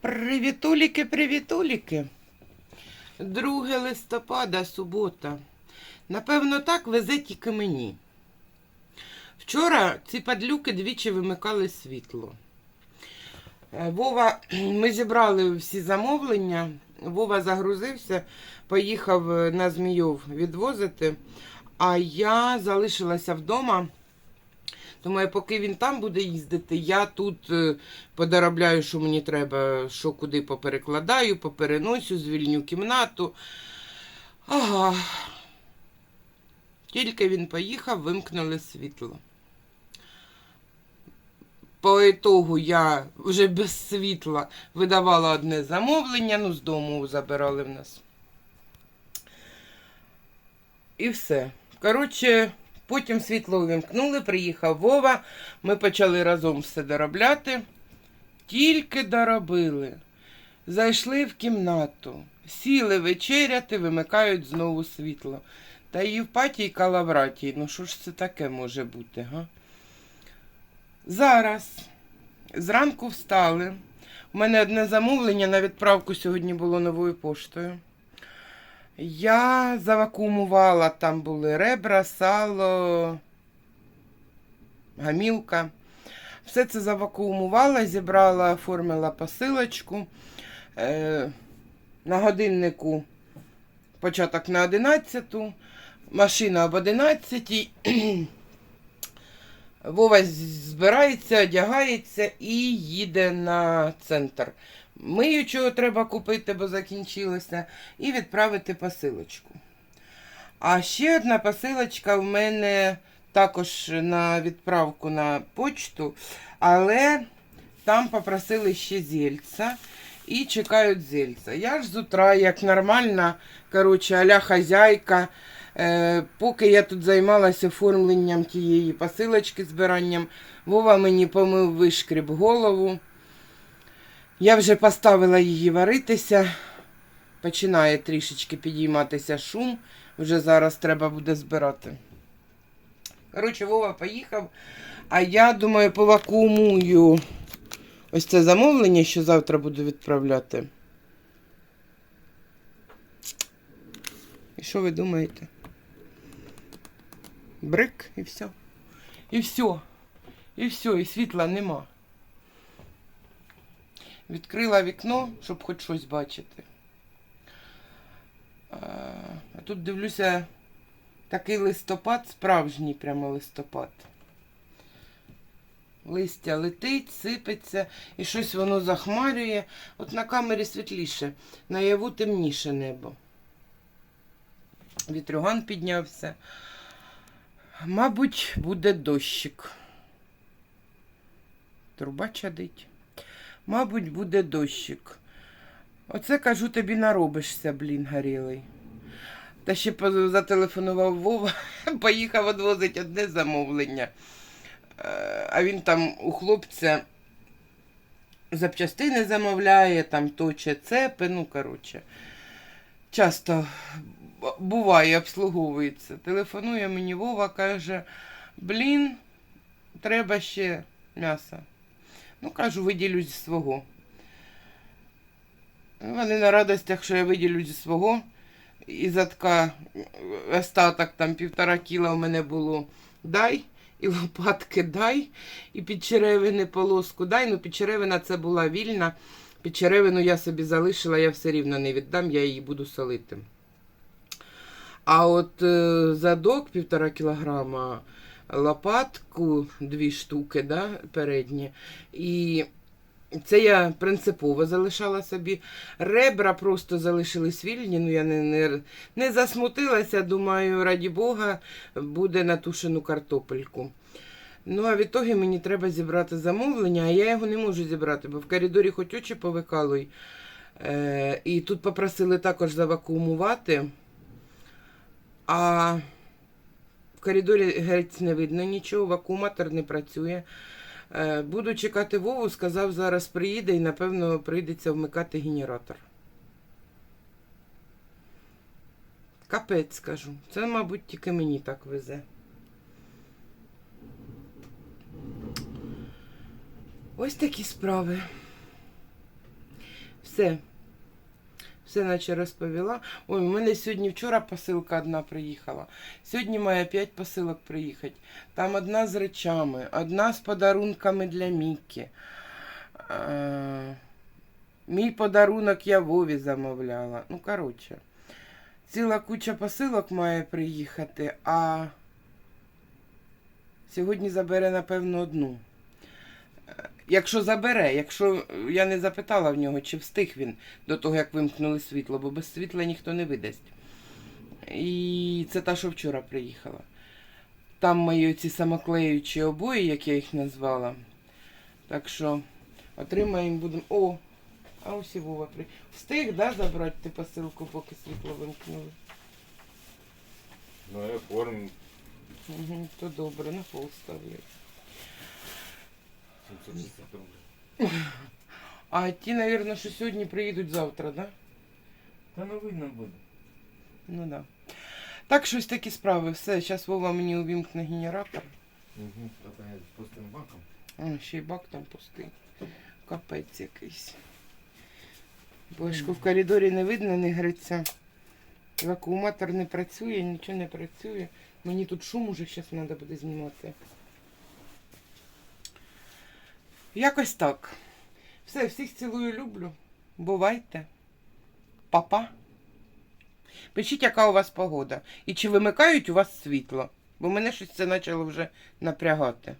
Привітуліки, привітуліки. 2 листопада, субота. Напевно, так везе тільки мені. Вчора ці падлюки двічі вимикали світло. Е, Вова, ми зібрали всі замовлення. Вова загрузився, поїхав е, на Змійов відвозити, а я залишилася вдома. Думаю, поки він там буде їздити, я тут е, подоробляю, що мені треба, що куди поперекладаю, попереносю, звільню кімнату. Ага. Тільки він поїхав, вимкнули світло. По ітогу я вже без світла видавала одне замовлення, ну, з дому забирали в нас. І все. Коротше, потім світло увімкнули, приїхав Вова, ми почали разом все доробляти. Тільки доробили. Зайшли в кімнату, сіли вечеряти, вимикають знову світло. Та Євпатій Калавратій, ну що ж це таке може бути, га? Зараз зранку встали. У мене одне замовлення на відправку сьогодні було новою поштою. Я завакумувала, там були ребра, сало, гамілка. Все це завакуумувала, зібрала, оформила посилочку. Е, на годиннику початок на 11, машина об 11. Вова збирається, одягається і їде на центр. Миючого треба купити, бо закінчилося, і відправити посилочку. А ще одна посилочка в мене також на відправку на почту, але там попросили ще зельця і чекають зельця. Я ж з утра, як нормальна, коротше, аля хазяйка, поки я тут займалася оформленням тієї посилочки, збиранням, Вова мені помив вишкріб голову. Я вже поставила її варитися. Починає трішечки підійматися шум. Вже зараз треба буде збирати. Коротше, Вова поїхав. А я думаю, повакуумую ось це замовлення, що завтра буду відправляти. І що ви думаєте? Брик і все. І все. І все, і світла нема. Відкрила вікно, щоб хоч щось бачити. А тут дивлюся такий листопад, справжній прямо листопад. Листя летить, сипеться і щось воно захмарює. От на камері світліше, наяву темніше небо. Вітрюган піднявся. Мабуть, буде дощик. Труба чадить. Мабуть, буде дощик. Оце, кажу, тобі наробишся, блін, горілий. Та ще зателефонував Вова, поїхав відвозить одне замовлення. Е, А він там у хлопця запчастини замовляє, там точе цепи, ну, коротше. Часто буває, обслуговується. Телефонує мені Вова, каже, блін, треба ще м'яса. Ну, кажу, виділю зі свого. Вони на радостях, що я виділю зі свого. І задка остаток там півтора кіла у мене було. Дай, і лопатки дай, і підчеревини полоску дай. Ну, підчеревина це була вільна. Підчеревину я собі залишила, я все рівно не віддам, я її буду солити. А от е, задок півтора кілограма, лопатку дві штуки, да, передні. І це я принципово залишала собі. Ребра просто залишились вільні. Ну я не, не, не засмутилася. Думаю, раді Бога, буде на тушену картопельку. Ну, а в ітогі мені треба зібрати замовлення, а я його не можу зібрати, бо в коридорі хоч очі повикалуй. Е, і тут попросили також завакуумувати. А в коридорі геть не видно нічого, вакууматор не працює. Е, Буду чекати Вову, сказав, зараз приїде і, напевно, прийдеться вмикати генератор. Капець скажу. Це, мабуть, тільки мені так везе. Ось такі справи. Все. Все наче розповіла. Ой, у мене сьогодні вчора посилка одна приїхала. Сьогодні має п'ять посилок приїхати. Там одна з речами, одна з подарунками для Мікі. Мій подарунок я Вові замовляла. Ну, коротше, ціла куча посилок має приїхати, а сьогодні забере, напевно, одну. Якщо забере, якщо е, я не запитала в нього, чи встиг він до того, як вимкнули світло, бо без світла ніхто не видасть. І це та, що вчора приїхала. Там мої ці самоклеючі обої, як я їх назвала. Так що отримаємо будемо. О! А ось і Вова при. Встиг, да, забрати ти посилку, поки світло вимкнули. Ну, я оформив Угу, то добре, на пол ставлять. 760 рублей. А ті, мабуть, що сьогодні приїдуть завтра, да? Та ну видно буде. Ну да. Так, щось такі справи. Все, зараз Вова мені увімкне генератор. Угу. Та я з пустим баком. А, ще й бак там пустий. Капець якийсь. Бошку в коридорі не видно, не гриться. Вакууматор не працює, нічого не працює. Мені тут шум уже зараз треба буде знімати. Якось так. Все, всіх цілую, люблю. Бувайте. Папа. Пишіть, яка у вас погода. І чи вимикають у вас світло? Бо мене щось це почало вже напрягати.